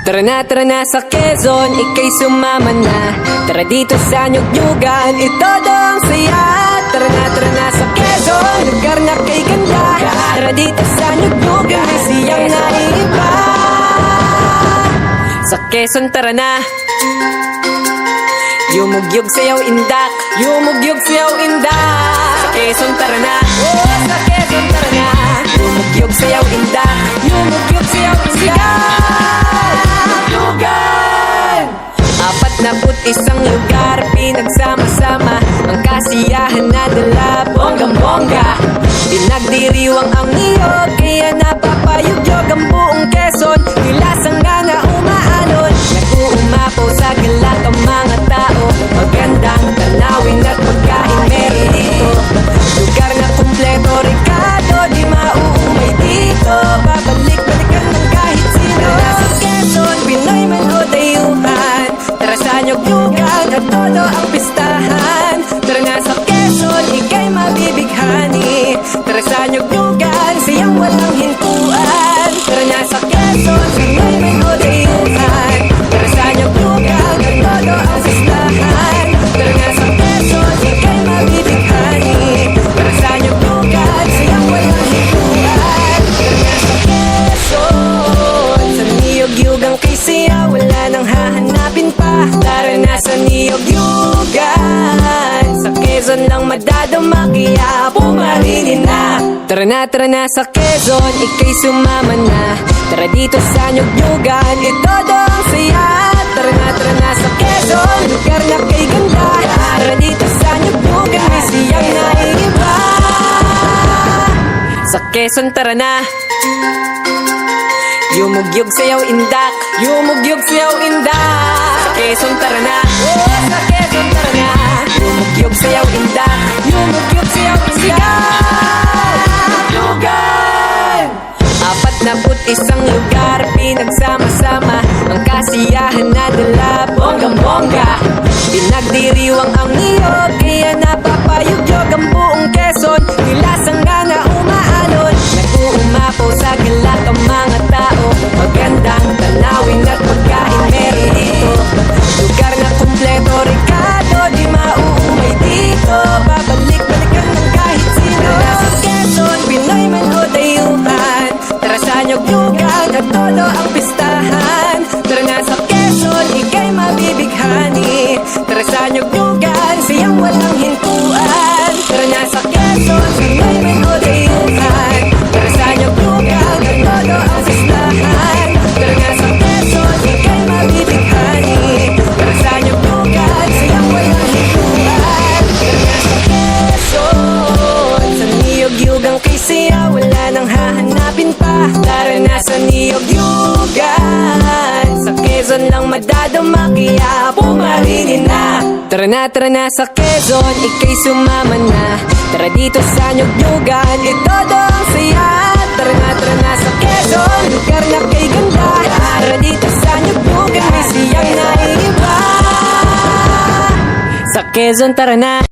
Tara na, tara na sa Quezon, ikay sumama na. Tara dito sa Nyugyugan, ito ang saya. Tara na, tara na sa Quezon, lugar na kay ganda. Tara dito sa Nyugyugan, may siyang naiiba Sa Quezon, tara na. Yumugyog sayaw indak, yumugyog sayaw indak. Sa Quezon, tara na. Oh, sa Quezon, tara na. Yumugyog sayaw indak, Apat na put isang lugar Pinagsama-sama Ang kasiyahan na dala Bonggang-bongga Pinagdiriwang ang niyog Kaya napapayugyog ang Tara na, tara na sa Quezon Ika'y sumama na. Tara dito sa niyog-yugan Ito ang saya. Tara na, tara na sa Quezon Lugar na kay ganda. Tara dito sa niyog-yugan May siyang naiiba. Sa Quezon, tara na. Yumugyog sayaw indak Yumugyog sayaw indak. Sa Quezon tara na. Oh, sa Quezon tara na. Yumugyog sayaw indak Yumugyog sayaw indak kasiyahan na dala Bonggang-bongga Pinagdiriwang ang niyog Kaya napapayugyog ang buong Quezon. Nilasang nga na umaalon Nag-uumapaw sa galak ang mga tao. Magandang tanawin at pagkain meron dito. Lugar na kumpleto Ricardo Di mauumay dito. Babalik-balikan ng kahit sino. Tara sa Quezon, Pinoy man o dayuhan Tara sa nyugyugan at todo ang pistahan pa Tara na sa niyog-yugan Sa Quezon lang madadama Kaya pumarinin na. Tara na, tara na sa Quezon Ika'y sumama na. Tara dito sa nyog-yugan Ito ang saya Tara na, tara na sa Quezon Lugar na kay ganda. Tara dito sa nyog-yugan May siyang naiiba. Sa Quezon, tara na